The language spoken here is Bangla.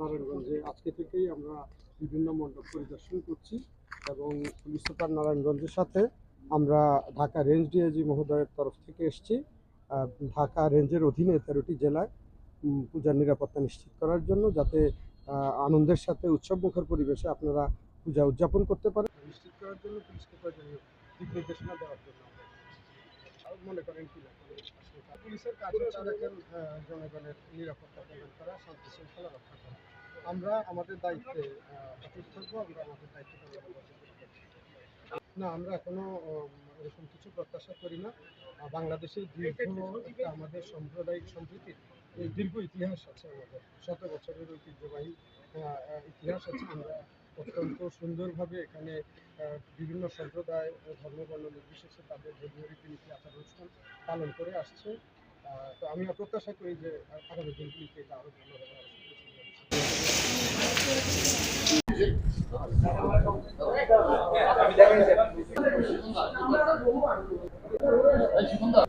নারায়ণগঞ্জে আজকে থেকেই আমরা বিভিন্ন মণ্ডপ পরিদর্শন করছি এবং পুলিশ সুপার নারায়ণগঞ্জের সাথে আমরা ঢাকা রেঞ্জ ডিআইজি মহোদয়ের তরফ থেকে এসেছি। ঢাকা রেঞ্জের অধীনে তেরোটি জেলায় পূজার নিরাপত্তা নিশ্চিত করার জন্য যাতে আনন্দের সাথে উৎসবমুখর পরিবেশে আপনারা পূজা উদযাপন করতে পারেন। নিশ্চিত করার জন্য পুলিশকে দিক নির্দেশনা দেওয়ার জন্য মনে করেন কি না পুলিশের কাজ হচ্ছে জনগণের নিরাপত্তা প্রদান করা শান্তি শৃঙ্খলা রক্ষা করা। আমরা আমাদের দায়িত্বে অটুট থাকব আমরা আমাদের দায়িত্ব না আমরা এখনও এরকম কিছু প্রত্যাশা করি না। বাংলাদেশের দীর্ঘ আমাদের সাম্প্রদায়িক সম্প্রীতির দীর্ঘ ইতিহাস আছে আমাদের। শত বছরের ঐতিহ্যবাহী ইতিহাস আছে। আমরা অত্যন্ত সুন্দরভাবে এখানে বিভিন্ন সম্প্রদায় ধর্মবর্ণ নির্বিশেষে তাদের ধর্মীয় রীতিনীতি আচার অনুষ্ঠান পালন করে আসছে। তো আমি প্রত্যাশা করি যে আগামী দিনগুলিতে এটা আরও ভালো হবে। হ্যাঁ, আরও সুন্দর